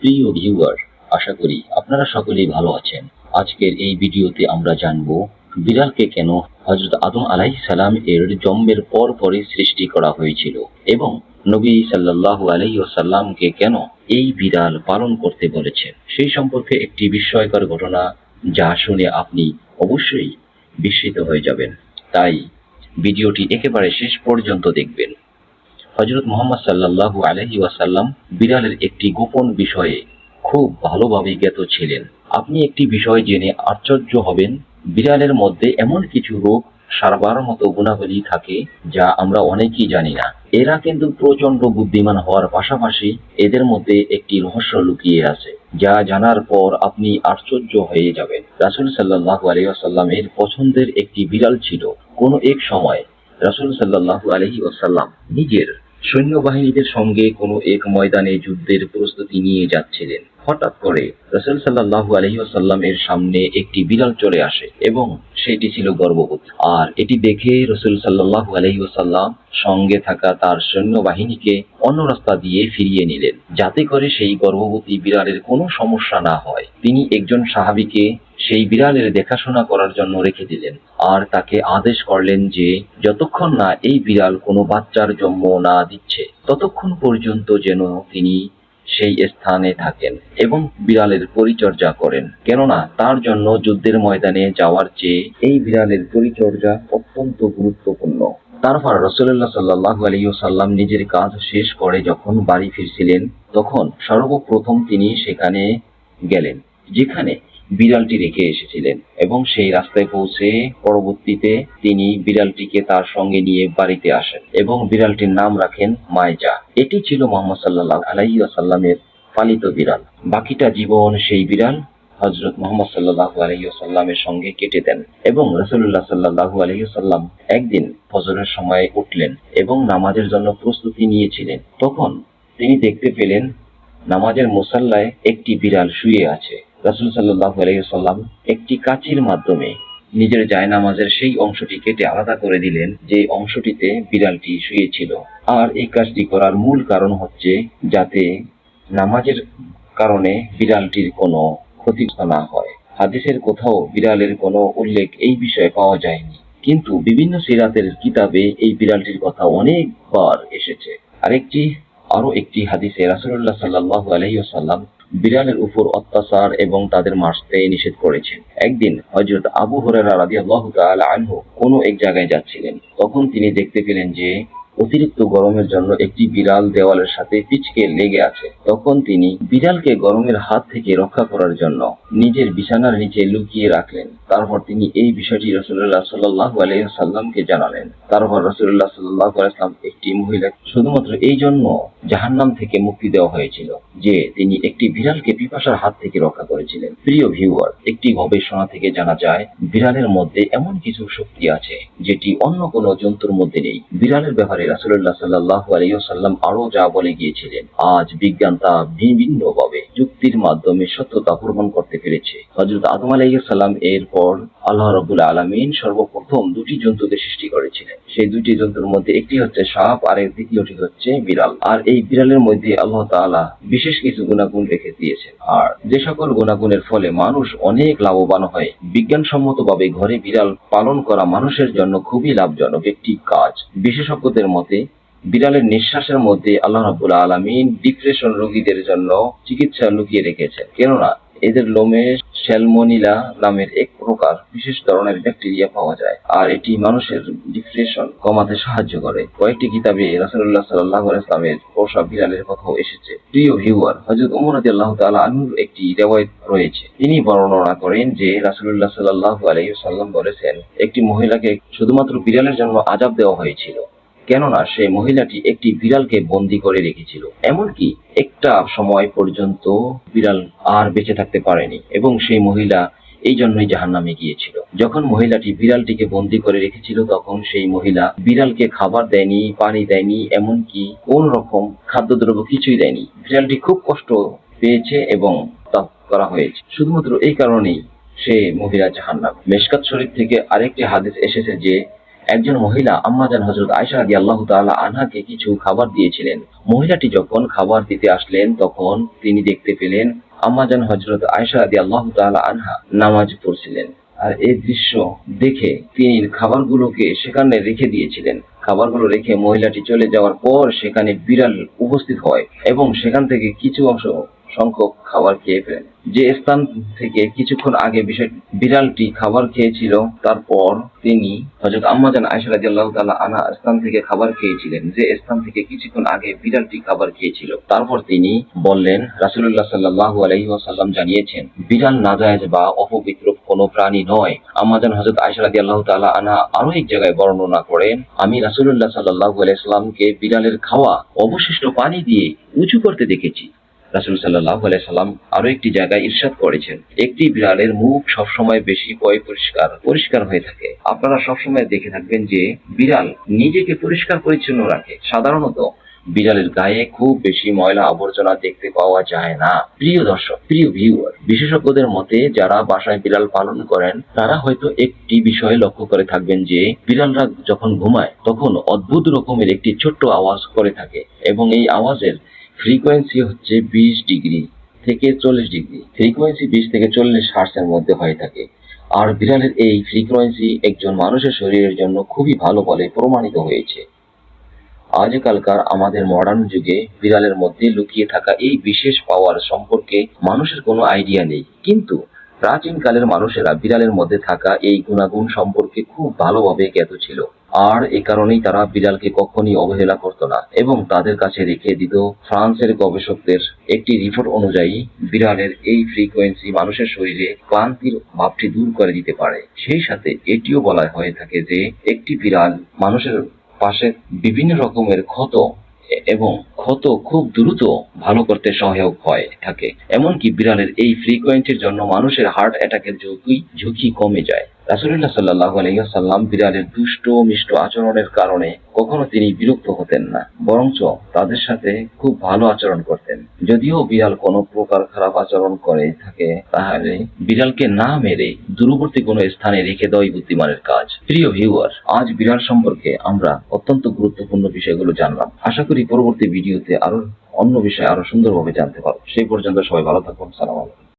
প্রিয় ভিউয়ার আশা করি আপনারা সকলেই ভালো আছেন। আজকের এই ভিডিওতে আমরা জানব বিড়ালকে কেন হজরত আদম আলাই সালাম এর জন্মের পর পরই সৃষ্টি করা হয়েছিল এবং নবী সাল্লাল্লাহু আলাইহি ওয়াসাল্লামকে কেন এই বিড়াল পালন করতে বলেছেন সেই সম্পর্কে একটি বিস্ময়কর ঘটনা যা শুনে আপনি অবশ্যই বিস্মিত হয়ে যাবেন। তাই ভিডিওটি একেবারে শেষ পর্যন্ত দেখবেন। হজরত মোহাম্মদ সাল্লাল্লাহু আলহি ওয়াসাল্লাম বিড়ালের একটি গোপন বিষয়ে খুব ভালোভাবে জ্ঞাত ছিলেন। আপনি একটি বিষয় জেনে আশ্চর্য হবেন, বিড়ালের মধ্যে এমন কিছু রোগ সারবার মতো গুণাবলী থাকে যা আমরা অনেকেই জানি না। এরা কিন্তু প্রচণ্ড বুদ্ধিমান হওয়ার পাশাপাশি এদের মধ্যে একটি রহস্য লুকিয়ে আছে, যা জানার পর আপনি আশ্চর্য হয়ে যাবেন। রাসুল সাল্লাহ আলিয়াসাল্লামের পছন্দের একটি বিড়াল ছিল। কোনো এক সময় রাসুল সাল্লাহু আলহি ওসাল্লাম নিজের সৈন্যবাহিনীদের সঙ্গে কোনো এক ময়দানে যুদ্ধের প্রস্তুতি নিয়ে যাচ্ছিলেন। হঠাৎ করে রসুল সাল্লাহু আলহি ওসাল্লামের সামনে একটি বিড়াল চলে আসে এবং সেটি ছিল গর্ভবতী। আর এটি দেখে রসুল সাল্লাহু আলহি ওসাল্লাম সঙ্গে থাকা তার সৈন্যবাহিনীকে অন্য রাস্তা দিয়ে ফিরিয়ে নিলেন, যাতে করে সেই গর্ভবতী বিড়ালের কোনো সমস্যা না হয়। তিনি একজন সাহাবিকে সেই বিড়ালের দেখাশোনা করার জন্য রেখে দিলেন আর তাকে আদেশ করলেন যে, যতক্ষণ না এই বিড়াল কোনো বাচ্চার জন্ম না দিচ্ছে, ততক্ষণ পর্যন্ত যেন তিনি সেই স্থানে থাকেন এবং বিড়ালের পরিচর্যা করেন। কেননা তার জন্য যুদ্ধের ময়দানে যাওয়ার চেয়ে এই বিড়ালের পরিচর্যা অত্যন্ত গুরুত্বপূর্ণ। তারপর রসুল্লাহ সাল্লাহ আলিয়াল্লাম নিজের কাজ শেষ করে যখন বাড়ি ফিরছিলেন, তখন সর্বপ্রথম তিনি সেখানে গেলেন, যেখানে বিড়ালটি রেখে এসেছিলেন এবং সেই রাস্তায় পৌঁছে পরবর্তীতে তিনি বিড়ালটিকে তার সঙ্গে নিয়ে বাড়িতে আসেন এবং বিড়ালটির নাম রাখেন মাইজা এটি ছিল মোহাম্মদ সাল্লাহ আলাইহি আসাল্লামের পালিত বিড়াল। বাকিটা জীবন সেই বিড়াল হজরত মোহাম্মদ সাল্লাহ আলহিউসাল্লামের সঙ্গে কেটে দেন এবং রসুল্লাহ সাল্লাহু আলহিউসাল্লাম একদিন ফজরের সময় উঠলেন এবং নামাজের জন্য প্রস্তুতি নিয়েছিলেন। তখন তিনি দেখতে পেলেন নামাজের মুসাল্লায় একটি বিড়াল শুয়ে আছে। রাসুল সাল্লাহ আলহিউসাল্লাম একটি কাচির মাধ্যমে নিজের জায়নামাজের সেই অংশটি কেটে আলাদা করে দিলেন, যে অংশটিতে বিড়ালটি শুয়েছিল। আর এই কাজটি করার মূল কারণ হচ্ছে যাতে নামাজের কারণে বিড়ালটির কোনো ক্ষতিগ্রস্ত না হয়। হাদিসের কোথাও বিড়ালের কোনো উল্লেখ এই বিষয়ে পাওয়া যায়নি। কিন্তু বিভিন্ন সিরাতের কিতাবে এই বিড়ালটির কথা অনেকবার এসেছে। আরেকটি আরও একটি হাদিসে রাসুল্লাহ সাল্লাহ আলহিসাল্লাম বিড়ালের উপর অত্যাচার এবং তাদের মারতে নিষেধ করেছেন একদিন হজরত আবু হরেরা রাজি আল্লাহ আনহু কোনো এক জায়গায় যাচ্ছিলেন। তখন তিনি দেখতে পেলেন যে অতিরিক্ত গরমের জন্য একটি বিড়াল দেওয়ালের সাথে পিচকে লেগে আছে। তখন তিনি বিড়ালকে গরমের হাত থেকে রক্ষা করার জন্য নিজের বিছানার নিচে লুকিয়ে রাখলেন। তারপর তিনি এই বিষয়টি রসুল্লাহ সাল্লাহ আলাইসাল্লামকে জানালেন। তারপর রসুল্লাহ সাল্লাহ আলাইসলাম একটি মহিলা, শুধুমাত্র এই জন্য জাহান্নাম থেকে মুক্তি দেওয়া হয়েছিল যে তিনি একটি বিড়ালকে পিপাসার হাত থেকে রক্ষা করেছিলেন। প্রিয় ভিউয়ার, একটি গবেষণা থেকে জানা যায়, বিড়ালের মধ্যে এমন কিছু শক্তি আছে যেটি অন্য কোনো জন্তুর মধ্যে নেই। বিড়ালের ব্যাপারে রাসুল্লাহ সাল্লাহ আলাইসাল্লাম আরও যা বলে গিয়েছিলেন, আজ বিজ্ঞান তা বিভিন্নভাবে যুক্তির মাধ্যমে সত্যতা প্রমাণ করতে পেরেছে। হজরত আদম আলাইসাল্লাম এর পর আল্লাহ রবুল আলমিন সর্বপ্রথম দুটি জন্তুকে সৃষ্টি করেছিলেন। সেই দুটি জন্তুর মধ্যে একটি হচ্ছে সাপ, আর এর দ্বিতীয়টি হচ্ছে বিড়াল। আর এই বিড়ালের মধ্যে আল্লাহ তাআলা বিশেষ কিছু গুণাগুণ রেখে দিয়েছেন। আর যে সকল গুণাগুণের ফলে মানুষ অনেক লাভবান হয়। বিজ্ঞানসম্মতভাবে ঘরে বিড়াল পালন করা মানুষের জন্য খুবই লাভজনক একটি কাজ। বিশেষজ্ঞদের মতে বিড়ালের নিঃশ্বাসের মধ্যে আল্লাহ রাবুল আলমিন ডিপ্রেশন রোগীদের জন্য চিকিৎসা লুকিয়ে রেখেছেন। কেননা এদের লোমে স্যালমোনিলা নামের এক প্রকার বিশেষ ধরনের ব্যাকটেরিয়া পাওয়া যায়, আর এটি মানুষের ডিপ্রেশন কমাতে সাহায্য করে। কয়েকটি কিতাবে রাসুল্লাহ সাল্লাহ ইসলামের পোষা বিড়ালের কথাও এসেছে। প্রিয় ভিউয়ার হজরত উমর আল্লাহ তালা আনুর একটি রেওয়ায়ত রয়েছে। তিনি বর্ণনা করেন যে রাসুল্লাহ সাল্লাহ আলহিসাল্লাম বলেছেন, একটি মহিলাকে শুধুমাত্র বিড়ালের জন্য আজাব দেওয়া হয়েছিল। কেননা সে মহিলাটি একটি বিড়ালকে বন্দি করে রেখেছিল। এমনকি একটা সময় পর্যন্ত বিড়াল আর বেঁচে থাকতে পারেনি এবং সেই মহিলা এই জন্যই জাহান নামে গিয়েছিল। যখন মহিলাটি বিড়ালটিকে বন্দি করে রেখেছিল, তখন সেই মহিলা বিড়ালকে খাবার দেয়নি, পানি দেয়নি, এমনকি কোন রকম খাদ্যদ্রব্য কিছুই দেয়নি। বিড়ালটি খুব কষ্ট পেয়েছে এবং তা করা হয়েছে। শুধুমাত্র এই কারণেই সে মহিলা জাহান্নাম। মেশকাত শরীফ থেকে আরেকটি হাদিস এসেছে যে একজন মহিলা আম্মাজান হজরত আয়সা রাদি আল্লাহ তাআলা আনহাকে কিছু খাবার দিয়েছিলেন। মহিলাটি যখন খাবার দিতে আসলেন, তখন তিনি দেখতে পেলেন আম্মাজান হজরত আয়সা রাদি আল্লাহ তাআলা আনহা নামাজ পড়ছিলেন। আর এই দৃশ্য দেখে তিনি খাবারগুলোকে সেখানে রেখে দিয়েছিলেন। খাবারগুলো রেখে মহিলাটি চলে যাওয়ার পর সেখানে বিড়াল উপস্থিত হয় এবং সেখান থেকে কিছু অংশ সংখ্যক খাবার খেয়ে ফেলেন। যে স্থান থেকে কিছুক্ষণ আগে বিড়ালটি খাবার খেয়েছিল, তারপর তিনি হজরত আম্মাজান আয়সা রাদিয়াল্লাহু তাআলা আনা স্থান থেকে খাবার খেয়েছিলেন। যে স্থান থেকে কিছুক্ষণ আগে বিড়ালটি খাবার খেয়েছিল। তারপর তিনি বললেন, রাসূলুল্লাহ সাল্লাল্লাহু আলাইহি ওয়াসাল্লাম জানিয়েছেন, বিড়াল নাজায়েজ বা অপবিত্র কোনো প্রাণী নয়। আম্মাজান হযরত আয়েশা রাদিয়াল্লাহু তাআলা আনা আরও এক জায়গায় বর্ণনা করেন, আমি রাসূলুল্লাহ সাল্লাল্লাহু আলাইহি সাল্লামকে বিড়ালের খাওয়া, অবশিষ্ট পানি দিয়ে উঁচু করতে দেখেছি। রাসূল আলাইহি সাল্লাম আরও একটি জায়গায় ইরশাদ করেছেন। একটি বিড়ালের মুখ সবসময় বেশি পয় পরিষ্কার পরিষ্কার হয়ে থাকে। আপনারা সবসময় দেখে থাকবেন যে বিড়াল নিজেকে পরিষ্কার পরিচ্ছন্ন রাখে। সাধারণত বিড়ালের গায়ে খুব বেশি ময়লা আবর্জনা দেখতে পাওয়া যায় না। প্রিয় দর্শক, প্রিয় ভিউয়ার বিশেষজ্ঞদের মতে যারা বাসায় বিড়াল পালন করেন, তারা হয়তো একটি বিষয় লক্ষ্য করে থাকবেন যে বিড়ালরা যখন ঘুমায়, তখন অদ্ভুত রকমের একটি ছোট্ট আওয়াজ করে থাকে এবং এই আওয়াজের ফ্রিকোয়েন্সি হচ্ছে বিশ ডিগ্রি থেকে চল্লিশ ডিগ্রি। ফ্রিকোয়েন্সি বিশ থেকে চল্লিশ হার্সের মধ্যে হয়ে থাকে। আর বিড়ালের এই ফ্রিকোয়েন্সি একজন মানুষের শরীরের জন্য খুবই ভালো বলে প্রমাণিত হয়েছে। আজকালকার আমাদের মডার্ন যুগে বিড়ালের মধ্যে লুকিয়ে থাকা এই বিশেষ পাওয়ার সম্পর্কে মানুষের কোনো আইডিয়া নেই। কিন্তু প্রাচীনকালের মানুষেরা বিড়ালের মধ্যে থাকা এই গুণাগুণ সম্পর্কে খুব ভালোভাবে জ্ঞাত ছিল। আর এ কারণেই তারা বিড়ালকে কখনই অবহেলা করত না এবং তাদের কাছে রেখে দিত ফ্রান্সের গবেষকদের একটি রিপোর্ট অনুযায়ী, বিড়ালের এই ফ্রিকোয়েন্সি মানুষের শরীরে ক্লান্তির ভাবটি দূর করে দিতে পারে। সেই সাথে এটিও বলা হয়ে থাকে যে, একটি বিড়াল মানুষের পাশে বিভিন্ন রকমের ক্ষত এবং ক্ষত খুব দ্রুত ভালো করতে সহায়ক হয় থাকে। এমনকি বিড়ালের এই ফ্রিকোয়েন্সির জন্য মানুষের হার্ট অ্যাটাকের ঝুঁকি ঝুঁকি কমে যায়। রাসুলুল্লাহ সাল্লাহ আলহিহাসাল্লাম বিড়ালের দুষ্ট মিষ্ট আচরণের কারণে কখনো তিনি বিরক্ত হতেন না, বরঞ্চ তাদের সাথে খুব ভালো আচরণ করতেন। যদিও বিড়াল কোনো প্রকার খারাপ আচরণ করে থাকে, তাহলে বিড়ালকে না মেরে দূরবর্তী কোনো স্থানে রেখে দেওয়াই বুদ্ধিমানের কাজ। প্রিয় ভিউয়ার আজ বিড়াল সম্পর্কে আমরা অত্যন্ত গুরুত্বপূর্ণ বিষয়গুলো জানলাম। আশা করি পরবর্তী ভিডিওতে আরও অন্য বিষয়ে আরও সুন্দরভাবে জানতে পারব। সেই পর্যন্ত সবাই ভালো থাকুন। সালাম আলাইকুম।